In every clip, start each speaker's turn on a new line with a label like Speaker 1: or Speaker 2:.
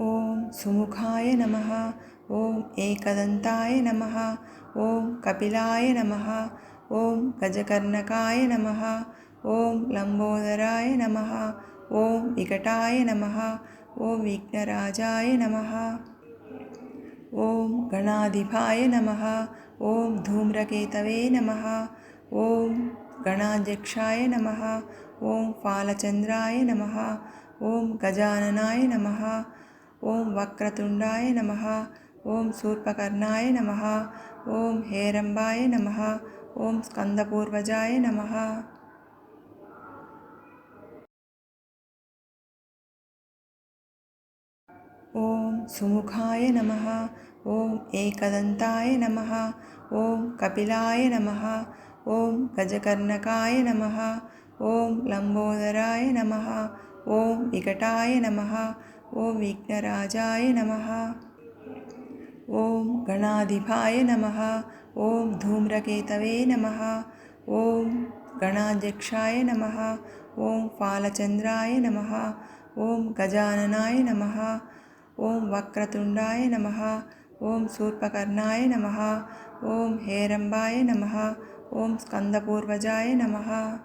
Speaker 1: ओम सुमुखाय नमः ओम एकदंताय नमः ओम कपिलाय नमः ओम गजकर्णकाय नमः ओम लंबोदराय नमः ओम विकटाय नमः ओम विघ्नराजाय नमः ओम गणाधिपाय नमः ओम धूम्रकेतवे नमः ओम गणाध्यक्षाय नमः ओम फालचंद्राय नमः ओम गजाननाय नमः ఓం వక్రతుండాయ నమ ఓం శూర్పకర్ణాయ నమ ఓం హేరంబాయ నమ ఓం స్కందపూర్వజాయ నమ. ఓం సుముఖాయ నమ ఓం ఏకదంతాయ నమ ఓం కపిలాయ నమ ఓం గజకర్ణకాయ నమ ఓం లంబోదరాయ నమ ఓం వికటాయ నమ ओम विघ्नराजाय नमः। ओं गणाधिपाय नमः। ओं धूम्रकेतवे नमः। ओं गणाध्यक्षाय नमः। ओं फालचंद्राय नमः। ओं गजाननाय नमः। ओं वक्रतुंडा नमः। ओं सूर्पकर्णाय नमः। ओं हेरम्बाय नमः। ओं स्कंदपूर्वजा नमः।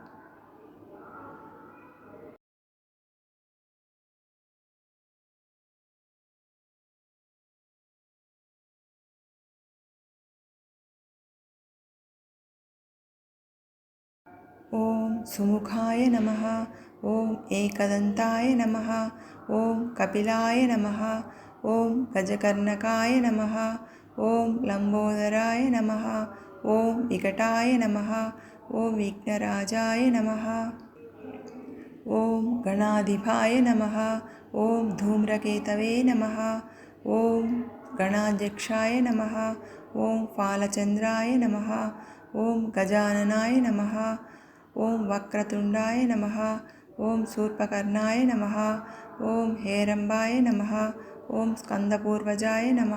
Speaker 1: ओम सुमुखाय नमः ओम एकदंताय नमः ओम कपिलाय नमः ओम गजकर्णकाय नमः ओम लंबोदराय नमः ओम विकटाय नमः ओम विघ्नराजाय नमः ओम गणाधिपाय नमः ओम धूम्रकेतवे नमः ओम गणाध्यक्षाय नमः ओम फालचन्द्राय नमः ओम गजाननाय नमः ఓం వక్రతుండాయ నమ ఓం శూర్పకర్ణాయ నమ ఓం హేరంబాయ నమ ఓం స్కందపూర్వజాయ నమ.